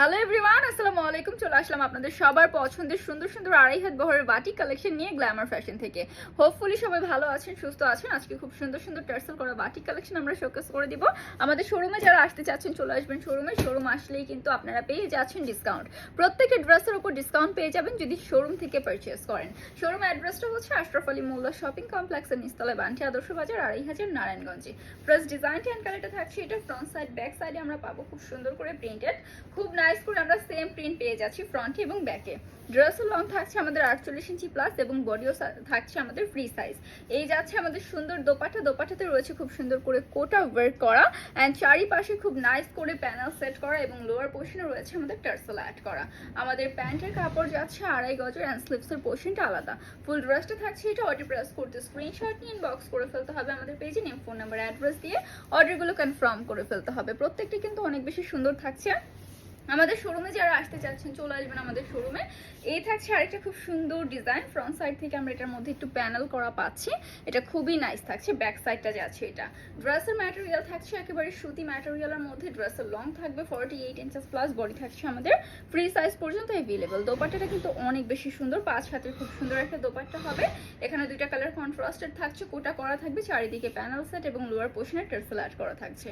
Hello everyone আসসালামু আলাইকুম। চলে আসলাম আপনাদের সবার পছন্দের সুন্দর সুন্দর আড়াই হাত বহরের বাটি কালেকশন নিয়ে গ্ল্যামার ফ্যাশন থেকে। হোপফুলি সবাই ভালো আছেন, সুস্থ আছেন। আজকে খুব সুন্দর সুন্দর টার্সেল করা বাটি কালেকশন আমরা শোকেস করে দিব। আমাদের শোরুমে যারা আসতে চাচ্ছেন, চলে আসবেন শোরুমে শোরুম আসলেই কিন্তু আপনারা পেয়ে যাচ্ছেন ডিসকাউন্ট প্রত্যেকটা ড্রেসের উপর ডিসকাউন্ট পেয়ে যাবেন যদি শোরুম থেকে পারচেস করেন। শোরুম অ্যাড্রেসটা হচ্ছে আশরাফ আলী মোল্লা শপিং কমপ্লেক্সের নিস্তলায় বান্টি আদর্শ বাজার আড়াই হাজার নারায়ণগঞ্জে প্লাস ডিজাইন অ্যান্ড কালারটা থাকছে এটা ফ্রন্ট সাইড ব্যাক সাইডে আমরা পাবো। খুব সুন্দর করে প্রিন্টেড খুব নাইস করে আমরা সেম প্রিন্ট পেয়ে যাচ্ছি ফ্রন্টে এবং ব্যাকে ড্রেসও লং থাকছে আমাদের আটচল্লিশ ইঞ্চি প্লাস এবং বডিও থাকছে আমাদের ফ্রি সাইজ এই যাচ্ছে আমাদের সুন্দর দোপাটা দোপাটাতে রয়েছে খুব সুন্দর করে কোটা ওয়ার্ক করা অ্যান্ড চারিপাশে খুব নাইস করে প্যানেল সেট করা এবং লোয়ার পোর্শনে রয়েছে আমাদের টার্সেল অ্যাড করা। আমাদের প্যান্টের কাপড় যাচ্ছে আড়াই গজের অ্যান্ড স্লিপসের পোর্শনটা আলাদা। ফুল ড্রেসটা থাকছে এটা অর্ডার প্রেস করতে। স্ক্রিনশট নিয়ে ইনবক্স করে ফেলতে হবে আমাদের পেজে নেম ফোন নাম্বার অ্যাড্রেস দিয়ে। অর্ডারগুলো কনফার্ম করে ফেলতে হবে। প্রত্যেকটি কিন্তু অনেক বেশি সুন্দর থাকছে। আমাদের শোরুমে যারা আসতে চাচ্ছেন, চলে আসবেন আমাদের শোরুমে এই থাকছে আরেকটা খুব সুন্দর ডিজাইন ফ্রন্ট সাইড থেকে আমরা এটার মধ্যে একটু প্যানেল করা পাচ্ছি। এটা খুবই নাইস থাকছে ব্যাক সাইডটা যাচ্ছে এটা। ড্রেসের ম্যাটেরিয়াল থাকছে একেবারে সুতি ম্যাটেরিয়ালের মধ্যে ড্রেসের লং থাকবে forty eight inches plus body থাকছে আমাদের। ফ্রি সাইজ পর্যন্ত অ্যাভেলেবল দোপাট্টাটা কিন্তু অনেক বেশি সুন্দর, পাঁচ হাতের খুব সুন্দর একটা দোপাট্টা হবে। এখানে দুইটা কালার কন্ট্রাস্টেড থাকছে, কোটা করা থাকবে, চারিদিকে প্যানেল সেট এবং লোয়ার পোর্শনে টেরসেল অ্যাড করা থাকছে।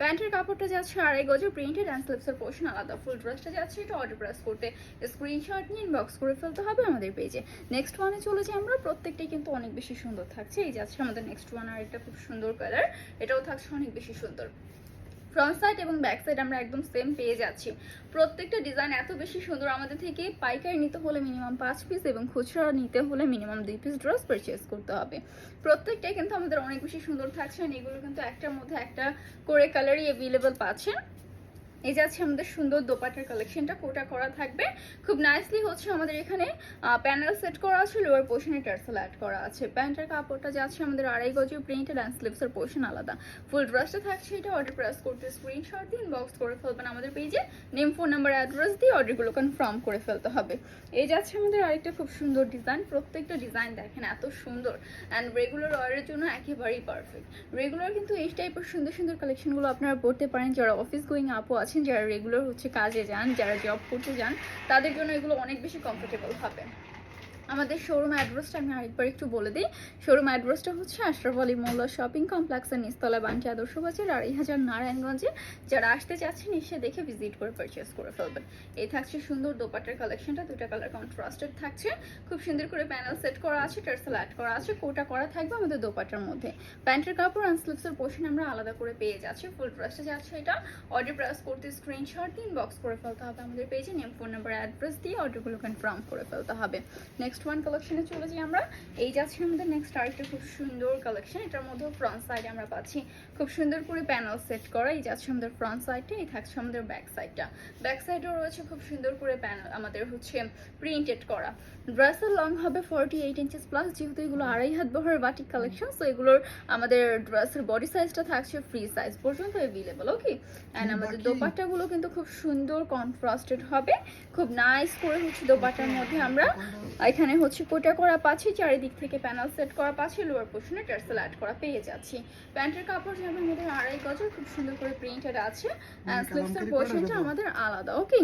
প্যান্টের কাপড়টা যাচ্ছে আড়াই গজের প্রিন্টেড অ্যান্ড স্লিপসের পোর্শন আলাদা ফুল ড্রেসটা যাচ্ছে, এটা অর্ডার প্রেস করতে। স্ক্রিনশট নিয়ে ইনবক্স করে ফেলতে হবে আমাদের পেজে নেক্সট ওয়ানে চলে যাই আমরা, প্রত্যেকটাই কিন্তু অনেক বেশি সুন্দর থাকছে। এই যাচ্ছে আমাদের নেক্সট ওয়ান আর একটা খুব সুন্দর কালার এটাও থাকছে অনেক বেশি সুন্দর। ফ্রন্ট সাইড এবং ব্যাক সাইড আমরা একদম সেম পেয়ে যাচ্ছি। প্রত্যেকটা ডিজাইন এত বেশি সুন্দর, আমাদের থেকে পাইকারি নিতে হলে মিনিমাম পাঁচ পিস এবং খুচরা নিতে হলে মিনিমাম দুই পিস ড্রেস পারচেস করতে হবে। প্রত্যেকটাই কিন্তু আমাদের অনেক বেশি সুন্দর থাকছে এগুলো কিন্তু একটার মধ্যে একটা করে কালারই অ্যাভেলেবেল পাচ্ছেন। এই যাচ্ছে আমাদের সুন্দর দোপাটার কালেকশনটা কোটা করা থাকবে। খুব নাইসলি হচ্ছে আমাদের এখানে প্যানেল সেট করা আছে লোয়ার পোর্শনে টার্সেল অ্যাড করা আছে। প্যান্টের কাপড়টা যাচ্ছে আমাদের আড়াই গজ প্রিন্টেড অ্যান্ড স্লিপসের পোর্শন আলাদা। ফুল ড্রেসটা থাকছে এটা অর্ডার প্রেস করতে স্ক্রিনশট দিয়ে ইনবক্স করে ফেলবেন আমাদের পেজে নেম ফোন নাম্বার অ্যাড্রেস দিয়ে অর্ডারগুলো কনফার্ম করে ফেলতে হবে। এই যে যাচ্ছে আমাদের আরেকটা খুব সুন্দর ডিজাইন প্রত্যেকটা ডিজাইন দেখেন এত সুন্দর। অ্যান্ড রেগুলার অর্ডারের জন্য একেবারেই পারফেক্ট রেগুলার কিন্তু এই টাইপের সুন্দর সুন্দর কালেকশনগুলো আপনারা পড়তে পারেন। যারা অফিস গোয়িং আপও আছেন, যারা রেগুলার হচ্ছে কাজে যান, যারা জব করতে যান, তাদের জন্য এগুলো অনেক বেশি কমফোর্টেবল হবে। আমাদের শোরুম অ্যাড্রেসটা আমি আরেকবার একটু বলে দিই। শোরুম অ্যাড্রেসটা হচ্ছে আশরাফ আলী মোল্লা শপিং কমপ্লেক্সের নিস্তলা বান্টি আদর্শ বাজার আড়াই হাজার নারায়ণগঞ্জে। যারা আসতে চাচ্ছেন, এসে দেখে ভিজিট করে পারচেস করে ফেলবেন। এই থাকছে সুন্দর দোপাটার কালেকশনটা দুটা কালার কন্ট্রাস্টেড থাকছে। খুব সুন্দর করে প্যানেল সেট করা আছে টার্সেল অ্যাড করা আছে, কোটা করা থাকবে আমাদের দোপাটার মধ্যে। প্যান্টের কাপড় অ্যান্ড স্লিপসের পোর্শন আমরা আলাদা করে পেয়ে যাচ্ছি। ফুল ড্রেসটা যাচ্ছে এটা। অর্ডার প্রেস করতে স্ক্রিনশট বক্স করে ফেলতে হবে আমাদের পেজে নেম ফোন নাম্বার অ্যাড্রেস দিয়ে অর্ডারগুলো কনফার্ম করে ফেলতে হবে। নেক্সট ওয়ান কালেকশনে চলে যাই আমরা। এই যাচ্ছে আমাদের নেক্সট আরেকটা খুব সুন্দর কালেকশন এটার মধ্যে ফ্রন্ট সাইডে আমরা পাচ্ছি খুব সুন্দর করে প্যানেল সেট করা। এই যাচ্ছে আমাদের ফ্রন্ট সাইডটা এই থাকছে আমাদের ব্যাক সাইডটা ব্যাক সাইডেও রয়েছে খুব সুন্দর করে প্যানেল আমাদের হচ্ছে প্রিন্টেড করা। ড্রেসের লং হবে ফর্টি এইট ইঞ্চেস প্লাস যেহেতু এগুলো আড়াই হাত বহরের বাটিক কালেকশন সো এগুলোর আমাদের ড্রেসের বডি সাইজটা থাকছে ফ্রি সাইজ পর্যন্ত অ্যাভেলেবল ওকে অ্যান্ড আমাদের দোপাট্টাগুলো কিন্তু খুব সুন্দর কন্ট্রাস্টেড হবে। খুব নাইস করে হচ্ছে দোপাট্টার মধ্যে আমরা এখানে হচ্ছে কোটা করা পাচ্ছি চারিদিক থেকে প্যানেল সেট করা পাচ্ছি লোয়ার পোর্শনে টার্সেল অ্যাড করা পেয়ে যাচ্ছি। প্যান্টের কাপড় যেমন আমাদের আড়াই গজের খুব সুন্দর করে প্রিন্টেড আছে। অ্যান্ড পোর্শনটা আমাদের আলাদা ওকে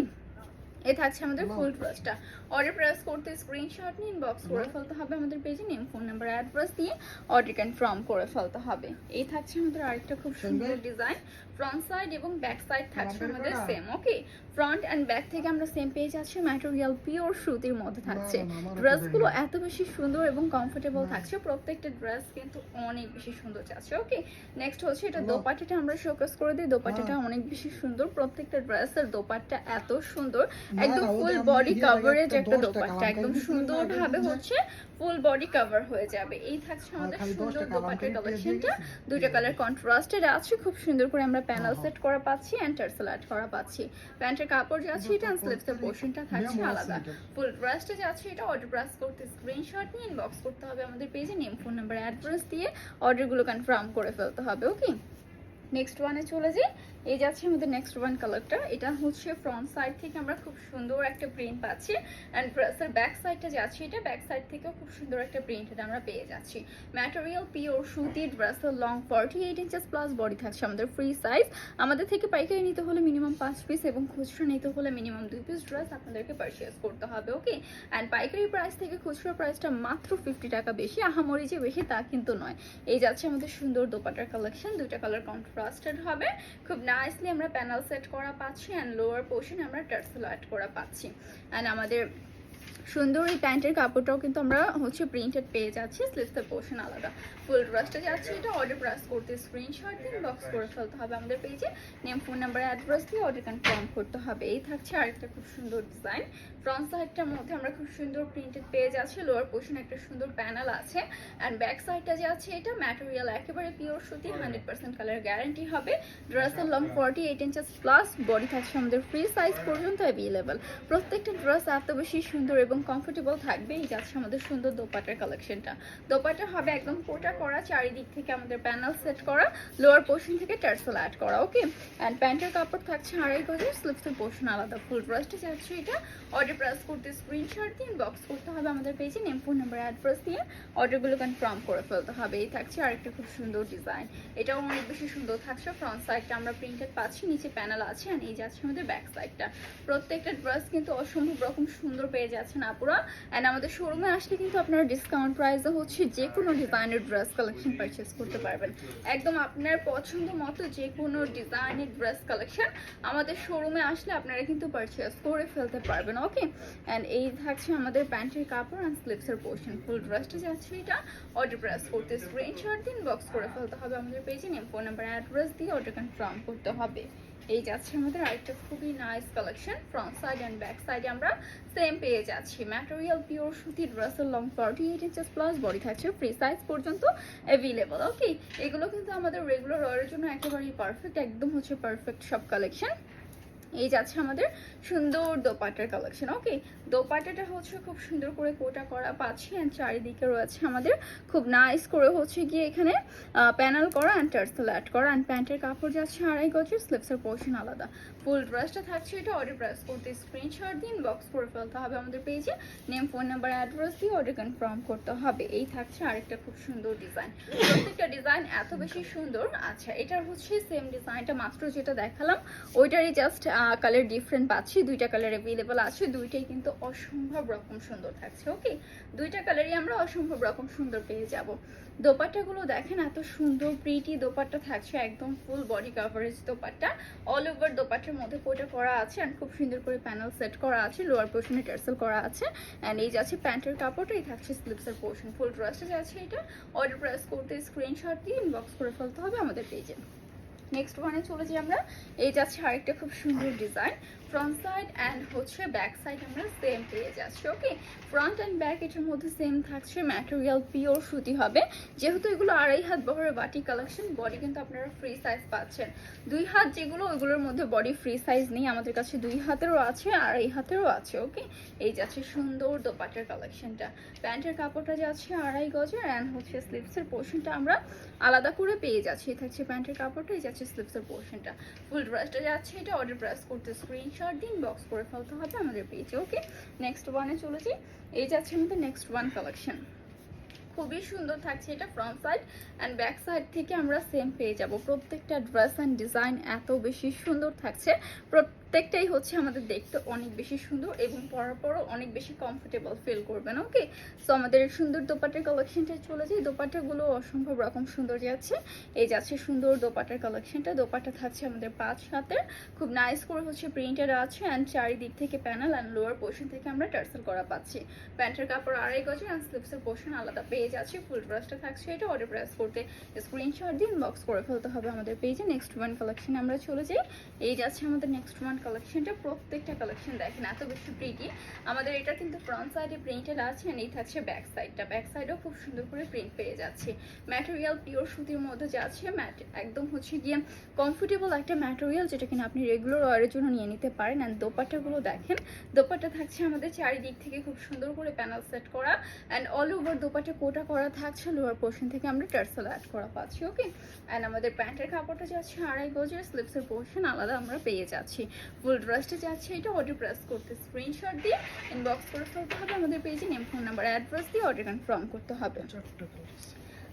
এ থাকছে আমাদের ফুল ড্রেসটা অর্ডার প্রেস করতে স্ক্রিনশট নিয়ে ইনবক্স করে ফেলতে হবে আমাদের পেজে নেম ফোন নাম্বার অ্যাড্রেস দিয়ে অর্ডার কনফার্ম করে ফেলতে হবে। এই থাকছে আমাদের আরেকটা খুব সুন্দর ডিজাইন ফ্রন্ট সাইড এবং ব্যাক সাইড থাকছে আমাদের same okay front and back থেকে আমরা সেম পেয়ে যাচ্ছি ম্যাটেরিয়াল পিওর সুতির মধ্যে থাকছে। ড্রেসগুলো এত বেশি সুন্দর এবং কমফোর্টেবল থাকছে প্রত্যেকটা ড্রেস কিন্তু অনেক বেশি সুন্দর যাচ্ছে ওকে নেক্সট হচ্ছে এটা দোপাট্টাটা আমরা শোকেস করে দিই। দোপাট্টাটা অনেক বেশি সুন্দর প্রত্যেকটা ড্রেসের দোপাট্টা এত সুন্দর। একদম ফুল বডি কভারেজ একটা দোপাট্টা একদম সুন্দরভাবে হচ্ছে ফুল বডি কভার হয়ে যাবে। এই থাকছে আমাদের সুন্দর দোপাট্টার কালেকশনটা দুইটা কালার কন্ট্রাস্টেড আছে খুব সুন্দর করে আমরা প্যানেল সেট করা পাচ্ছি অ্যান্ড টার্সেল করা পাচ্ছি। প্যান্টের কাপড় যাচ্ছে এটা স্লিভসের পোর্শনটা থাকছে আলাদা। ফুল ড্রেসটা যাচ্ছে এটা অর্ডার প্রেস করতে স্ক্রিনশট নিয়ে ইনবক্স করতে হবে আমাদের পেজে নেম ফোন নাম্বার অ্যাড্রেস দিয়ে অর্ডারগুলো কনফার্ম করে ফেলতে হবে ওকে নেক্সট ওয়ানে চলে যাই। এই যাচ্ছে আমাদের নেক্সট ওয়ান কালারটা এটা হচ্ছে ফ্রন্ট সাইড থেকে আমরা খুব সুন্দর একটা প্রিন্ট পাচ্ছি। অ্যান্ড ড্রেসের ব্যাক সাইডটা যাচ্ছে এটা ব্যাক সাইড থেকেও খুব সুন্দর একটা প্রিন্ট এটা আমরা পেয়ে যাচ্ছি। ম্যাটেরিয়াল পিওর সুতি ড্রেসের long forty eight inches plus body থাকছে আমাদের ফ্রি সাইজ আমাদের থেকে পাইকারি নিতে হলে মিনিমাম পাঁচ পিস এবং খুচরো নিতে হলে মিনিমাম দুই পিস ড্রেস আপনাদেরকে পারচেস করতে হবে ওকে অ্যান্ড পাইকারি প্রাইস থেকে খুচরো প্রাইসটা মাত্র ফিফটি টাকা বেশি। আহামরি যে বেশি তা কিন্তু নয়। এই যাচ্ছে আমাদের সুন্দর দোপাটার কালেকশন দুইটা কালার কন্ট্রাস্টেড হবে। খুব নাইসলি আমরা প্যানেল সেট করা পাচ্ছি অ্যান্ড লোয়ার পোর্শন আমরা টার্সেল অ্যাড করা পাচ্ছি। অ্যান্ড আমাদের সুন্দর এই প্যান্টের কাপড়টাও কিন্তু আমরা হচ্ছে প্রিন্টেড পেয়ে যাচ্ছি স্লিভসের পোর্শন আলাদা। ফুল ড্রেসটা যাচ্ছে এটা অর্ডার প্রেস করতে স্ক্রিনশট দিয়ে বক্স করে ফেলতে হবে আমাদের পেজে নেম ফোন নাম্বার অ্যাড্রেস দিয়ে অর্ডার কনফার্ম করতে হবে। এই থাকছে আরেকটা খুব সুন্দর ডিজাইন ফ্রন্ট সাইডটার মধ্যে আমরা খুব সুন্দর প্রিন্টেড পেয়ে যাচ্ছি লোয়ার পোর্শন একটা সুন্দর প্যানেল আছে। অ্যান্ড ব্যাক সাইডটা যে আছে এটা ম্যাটেরিয়াল একেবারে পিওর সুতি হান্ড্রেড পার্সেন্ট কালার গ্যারান্টি হবে। ড্রেসের long forty eight inches plus body থাকছে আমাদের ফ্রি সাইজ পর্যন্ত অ্যাভেলেবেল প্রত্যেকটা ড্রেস এত বেশি সুন্দর এবং কমফোর্টেবল থাকবে এই যাচ্ছে আমাদের সুন্দর দোপাটার কালেকশনটা দোপাটা হবে একদম কোটা করা, চারিদিক থেকে আমাদের প্যানেল সেট করা লোয়ার পোর্শন থেকে টার্সেল অ্যাড করা ওকে অ্যান্ড প্যান্টের কাপড় থাকছে আড়াই গজের স্লিপসের পোর্শন আলাদা ফুল ড্রেসটা যাচ্ছে এটা। অর্ডার প্রেস করতে স্ক্রিনশট দিয়ে বক্স করতে হবে আমাদের পেজে নেম ফোন নাম্বার অ্যাড্রেস দিয়ে। অর্ডারগুলো কনফার্ম করে ফেলতে হবে, এই থাকছে আরেকটা খুব সুন্দর ডিজাইন এটাও অনেক বেশি সুন্দর থাকছে ফ্রন্ট সাইডটা আমরা প্রিন্টেড পাচ্ছি, নিচে প্যানেল আছে আর এই যাচ্ছে আমাদের ব্যাক সাইডটা প্রত্যেকটা ড্রেস কিন্তু অসম্ভব রকম সুন্দর পেয়ে যাচ্ছেন আপুরা অ্যান্ড আমাদের শোরুমে আসলে কিন্তু আপনারা ডিসকাউন্ট প্রাইসে হচ্ছে যে কোনো ডিজাইনের ড্রেস কালেকশন পারচেস করতে পারবেন। একদম আপনার পছন্দ মতো যে কোনো ডিজাইনের ড্রেস কালেকশন আমাদের শোরুমে আসলে আপনারা কিন্তু পারচেস করে ফেলতে পারবেন ওকে অ্যান্ড এই থাকছে আমাদের প্যান্টের কাপড় অ্যান্ড স্লিপসের পোর্শন ফুল ড্রেসটা যাচ্ছে এটা। অর্ডার প্রেস করতে স্ক্রিনশট দিন বক্স করে ফেলতে হবে আমাদের পেজে নেম ফোন নাম্বার অ্যাড্রেস দিয়ে অর্ডার কনফার্ম করতে হবে। এই যাচ্ছে আমাদের আরেকটা খুবই nice collection front side and back সাইডে আমরা সেম পেয়ে যাচ্ছি। ম্যাটেরিয়াল পিওর সুতি ড্রেসের long forty eight inches plus body থাকছে ফ্রি সাইজ পর্যন্ত অ্যাভেলেবল ওকে এগুলো কিন্তু আমাদের রেগুলার ওয়ারের জন্য একেবারেই পারফেক্ট একদম হচ্ছে পারফেক্ট সব কালেকশন এই যাচ্ছে আমাদের সুন্দর দোপাটার কালেকশন ওকে দোপাটাটা হচ্ছে খুব সুন্দর করে কোটা করা পাচ্ছি অ্যান্ড চারিদিকে রয়েছে আমাদের খুব নাইস করে হচ্ছে গিয়ে এখানে প্যানেল করা অ্যান্ড টার্সেল অ্যাড করা অ্যান্ড প্যান্টের কাপড় যাচ্ছে আড়াই গজের স্লিপসের পোর্শন আলাদা। ফুল ড্রেসটা থাকছে এটা অর্ডার প্রেস করতে স্ক্রিনশট দিন বক্স করে ফেলতে হবে আমাদের পেজে নেম ফোন নাম্বার অ্যাড্রেস দিয়ে অর্ডার কনফার্ম করতে হবে। এই থাকছে আরেকটা খুব সুন্দর ডিজাইন প্রত্যেকটা ডিজাইন এত বেশি সুন্দর আচ্ছা এটার হচ্ছে সেম ডিজাইনটা মাত্র যেটা দেখালাম, ওইটারই জাস্ট কালার ডিফারেন্ট পাচ্ছি, দুইটা কালার অ্যাভেলেবল আছে, দুইটাই কিন্তু অসম্ভব রকম সুন্দর থাকছে ওকে দুইটা কালারই আমরা অসম্ভব রকম সুন্দর পেয়ে যাব। দোপাট্টাগুলো দেখেন এত সুন্দর প্রিটি দোপাট্টা থাকছে, একদম full body coverage dupatta. All over দোপাট্টার মধ্যে কোটা করা আছে অ্যান্ড খুব সুন্দর করে প্যানেল সেট করা আছে লোয়ার পোর্শনে টার্সেল করা আছে। অ্যান্ড এই যাচ্ছে প্যান্টের কাপড়টাই থাকছে স্লিপসের পোর্শন ফুল ড্রেসটা যাচ্ছে এটা। অর্ডার প্রেস করতে স্ক্রিনশট দিয়ে ইনবক্স করে ফেলতে হবে আমাদের পেজে নেক্সট ওয়ানে চলে যাই আমরা। এই যাচ্ছে আরেকটা খুব সুন্দর ডিজাইন ফ্রন্ট সাইড অ্যান্ড হচ্ছে ব্যাক সাইড আমরা সেম পেয়ে যাচ্ছি ওকে ফ্রন্ট অ্যান্ড ব্যাক এটার মধ্যে সেম থাকছে ম্যাটেরিয়াল পিওর সুতি হবে। যেহেতু এগুলো আড়াই হাত বহরের বাটি কালেকশন বডি কিন্তু আপনারা ফ্রি সাইজ পাচ্ছেন। দুই হাত যেগুলো, ওইগুলোর মধ্যে বডি ফ্রি সাইজ নেই, আমাদের কাছে দুই হাতেরও আছে, আড়াই হাতেরও আছে ওকে এই যাচ্ছে সুন্দর দোপাটের কালেকশনটা প্যান্টের কাপড়টা যাচ্ছে আড়াই গজের অ্যান্ড হচ্ছে স্লিপসের পোর্শনটা আমরা আলাদা করে পেয়ে যাচ্ছি। এই থাকছে প্যান্টের কাপড়টা, এই যাচ্ছে স্লিপসের পোর্শনটা ফুল ড্রেসটা যাচ্ছে, এটা অর্ডার প্রেস করতে স্ক্রিনশট দিন বক্স করে ফেলতে হবে আমাদের পেজে ওকে নেক্সট ওয়ানে চলেছি এই যাচ্ছে আমাদের নেক্সট ওয়ান কালেকশন খুবই সুন্দর থাকছে এটা front side and back side থেকে আমরা সেম পেয়ে যাব। প্রত্যেকটা ড্রেস অ্যান্ড ডিজাইন এত বেশি সুন্দর থাকছে। প্রত্যেকটাই হচ্ছে আমাদের দেখতে অনেক বেশি সুন্দর এবং পরার পরও অনেক বেশি কমফোর্টেবল ফিল করবেন ওকে সো আমাদের সুন্দর দোপাটার কালেকশনটা চলে যায় দোপাটাগুলো অসম্ভব রকম সুন্দর যাচ্ছে। এই যাচ্ছে সুন্দর দোপাটার কালেকশনটা দোপাটা থাকছে আমাদের পাঁচ হাতের। খুব নাইস করে হচ্ছে প্রিন্টেড আছে অ্যান্ড চারিদিক থেকে প্যানেল অ্যান্ড লোয়ার পোর্শন থেকে আমরা টার্সেল করা পাচ্ছি। প্যান্টের কাপড় আড়াই গজে অ্যান্ড স্লিপসের পোর্শন আলাদা পেয়ে যাচ্ছে। ফুল ড্রেসটা থাকছে এটা অর্ডার প্রেস করতে। স্ক্রিনশট দিন বক্স করে ফেলতে হবে আমাদের পেজে নেক্সট ওয়ান কালেকশন আমরা চলে যাই। এই যাচ্ছে আমাদের নেক্সট ওয়ান কালেকশনটা প্রত্যেকটা কালেকশন দেখেন, এত বেশি প্রিটি আমাদের এটা কিন্তু ফ্রন্ট সাইডে প্রিন্টেড আছে and এই থাকছে ব্যাক সাইডটা ব্যাক সাইডেও খুব সুন্দর করে প্রিন্ট পেয়ে যাচ্ছে। ম্যাটেরিয়াল পিওর সুতির মধ্যে যাচ্ছে ম্যাট একদম হচ্ছে গিয়ে কমফোর্টেবল একটা ম্যাটেরিয়াল যেটা কিনা আপনি রেগুলার ওয়ারের জন্য নিয়ে নিতে পারেন। অ্যান্ড দোপাট্টাগুলো দেখেন, দোপাট্টা থাকছে আমাদের চারিদিক থেকে খুব সুন্দর করে প্যানেল সেট করা। অ্যান্ড অল ওভার দোপাট্টা কোটা করা থাকছে লোয়ার পোর্শন থেকে আমরা টার্সেল অ্যাড করা পাচ্ছি ওকে অ্যান্ড আমাদের প্যান্টের কাপড়টা যাচ্ছে আড়াই গজের স্লিপসের পোর্শন আলাদা আমরা পেয়ে যাচ্ছি। ফুল ড্রেসটা যাচ্ছে এটা অর্ডার প্রেস করতে স্ক্রিনশট দিয়ে ইনবক্স করে ফেলতে হবে। আমাদের পেজে নেম ফোন নাম্বার অ্যাড্রেস দিয়ে অর্ডার কনফার্ম করতে হবে।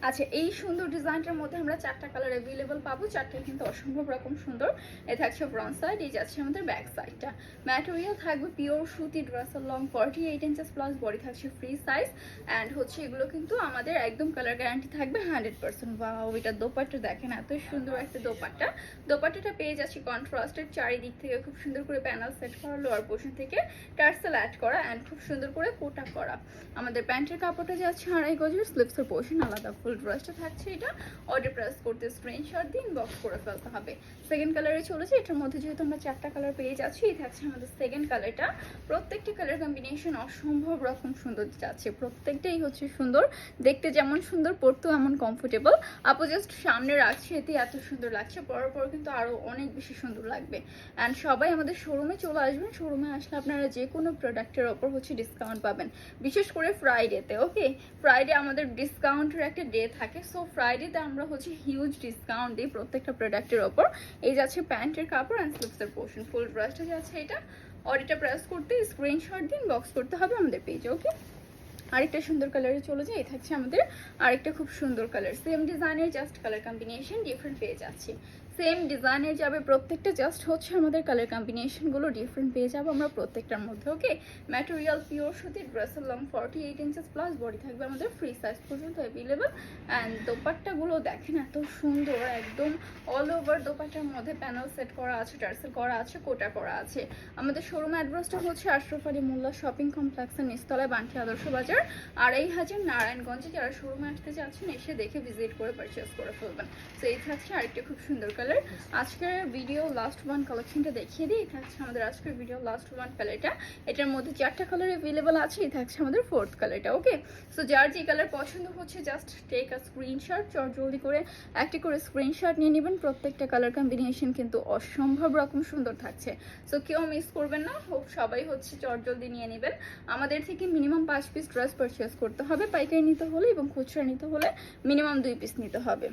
আচ্ছা এই সুন্দর ডিজাইনটার মধ্যে আমরা চারটা কালার অ্যাভেলেবল পাবো চারটা কিন্তু অসম্ভব রকম সুন্দর। এ থাকছে ফ্রন্ট সাইড এই যাচ্ছে আমাদের ব্যাক সাইডটা ম্যাটেরিয়াল থাকবে পিওর সুতি ড্রেসের long forty eight inches plus body থাকছে ফ্রি সাইজ অ্যান্ড হচ্ছে এগুলো কিন্তু আমাদের একদম কালার গ্যারান্টি থাকবে হান্ড্রেড পার্সেন্ট বা ওইটা দোপাট্টা দেখেন, এত সুন্দর একটা দোপাট্টা। দোপাট্টাটা পেয়ে যাচ্ছি কন্ট্রাস্টের চারিদিক থেকে খুব সুন্দর করে প্যানেল সেট করা লোয়ার পোর্শন থেকে টার্সেল অ্যাড করা অ্যান্ড খুব সুন্দর করে কোটা করা। আমাদের প্যান্টের কাপড়টা যাচ্ছে আড়াই গজের স্লিপসের পোর্শন আলাদা ফুল ড্রেসটা থাকছে এটা। অর্ডার প্রেস করতে স্ক্রিনশট দিয়ে ইনবক্স করে ফেলতে হবে। সেকেন্ড কালারে চলেছে, এটার মধ্যে যেহেতু আমরা চারটা কালার পেয়ে যাচ্ছি, এই থাকছে আমাদের সেকেন্ড কালারটা প্রত্যেকটি কালার কম্বিনেশন অসম্ভব রকম সুন্দর যাচ্ছে। প্রত্যেকটাই হচ্ছে সুন্দর। দেখতে যেমন সুন্দর, পরতেও এমন কমফোর্টেবল আপু জাস্ট সামনে রাখছি, এতে এত সুন্দর লাগছে। পরার পর কিন্তু আরও অনেক বেশি সুন্দর লাগবে। অ্যান্ড সবাই আমাদের শোরুমে চলে আসবেন। শোরুমে আসলে আপনারা যে কোনো প্রোডাক্টের ওপর হচ্ছে ডিসকাউন্ট পাবেন। বিশেষ করে ফ্রাইডেতে ওকে ফ্রাইডে আমাদের ডিসকাউন্টের একটা ডে থাকে। সো ফ্রাইডেতে আমরা হচ্ছে হিউজ ডিসকাউন্ট দিই প্রত্যেকটা প্রোডাক্টের ওপর এই যাচ্ছে প্যান্টের কাপড় অ্যান্ড স্লিপসের পোর্শন ফুল ড্রেসটা যাচ্ছে এটা। অডিটা প্রেস করতে স্ক্রিনশট দিন বক্স করতে হবে আমাদের পেজে ওকে আরেকটা সুন্দর কালারে চলে যায়, এই থাকছে আমাদের আরেকটা খুব সুন্দর কালার সেম ডিজাইনের জাস্ট কালার কম্বিনেশন ডিফারেন্ট পেয়ে যাচ্ছে সেম ডিজাইনের যাবে, প্রত্যেকটা জাস্ট হচ্ছে আমাদের কালার কম্বিনেশনগুলো ডিফারেন্ট পেয়ে যাব আমরা প্রত্যেকটার মধ্যে ওকে ম্যাটেরিয়াল পিওর সুতির ড্রেসের long forty eight inches plus body থাকবে আমাদের ফ্রি সাইজ পর্যন্ত অ্যাভেলেবল অ্যান্ড দোপাট্টাগুলো দেখেন এত সুন্দর, একদম অল ওভার দোপাট্টার মধ্যে প্যানেল সেট করা আছে টার্সেল করা আছে, কোটা করা আছে। আমাদের শোরুম অ্যাড্রেসটা হচ্ছে আশরফ আলী মোল্লা শপিং কমপ্লেক্সের নিচতলায় বান্টি আদর্শ বাজার আড়াই হাজার নারায়ণগঞ্জে। যারা শোরুমে আসতে যাচ্ছেন এসে দেখে ভিজিট করে পারচেস করে ফেলবেন। তো এই থাকছে আরেকটা খুব সুন্দর কালার আজকের ভিডিও লাস্ট ওয়ান কালেকশনটা দেখিয়ে দিই। এই হচ্ছে আমাদের আজকের ভিডিও লাস্ট ওয়ান কালারটা এটার মধ্যে চারটা কালার অ্যাভেলেবল আছে এই থাকছে আমাদের ফোর্থ কালারটা ওকে সো যার যে কালার পছন্দ হচ্ছে জাস্ট টেক আ স্ক্রিনশট চট জলদি করে একটি করে স্ক্রিনশট নিয়ে নেবেন। প্রত্যেকটা কালার কম্বিনেশন কিন্তু অসম্ভব রকম সুন্দর থাকছে। সো কেউ মিস করবেন না। হোক সবাই হচ্ছে চট জলদি নিয়ে নেবেন। আমাদের থেকে মিনিমাম পাঁচ পিস ড্রেস পারচেস করতে হবে। পাইকারি নিতে হলে এবং খুচরা নিতে হলে মিনিমাম দুই পিস নিতে হবে।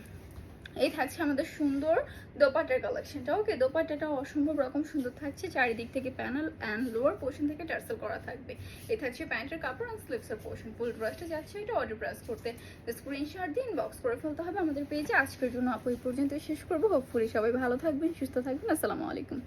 এই থাকছে আমাদের সুন্দর দোপাটের কালেকশনটা ওকে দোপাটাটা অসম্ভব রকম সুন্দর থাকছে। চারিদিক থেকে প্যানেল অ্যান্ড লোয়ার পোর্শন থেকে টার্সেল করা থাকবে। এই থাকছে প্যান্টের কাপড় অ্যান্ড স্লিপসের পোর্শন ফুল ড্রেসটা যাচ্ছে এটা অর্ডার প্রেস করতে। স্ক্রিনশট দিয়ে ইনবক্স করে ফেলতে হবে আমাদের পেজে আজকের জন্য আপু এই পর্যন্ত শেষ করব। হোপফুলি সবাই ভালো থাকবেন, সুস্থ থাকবেন। আসসালামু আলাইকুম।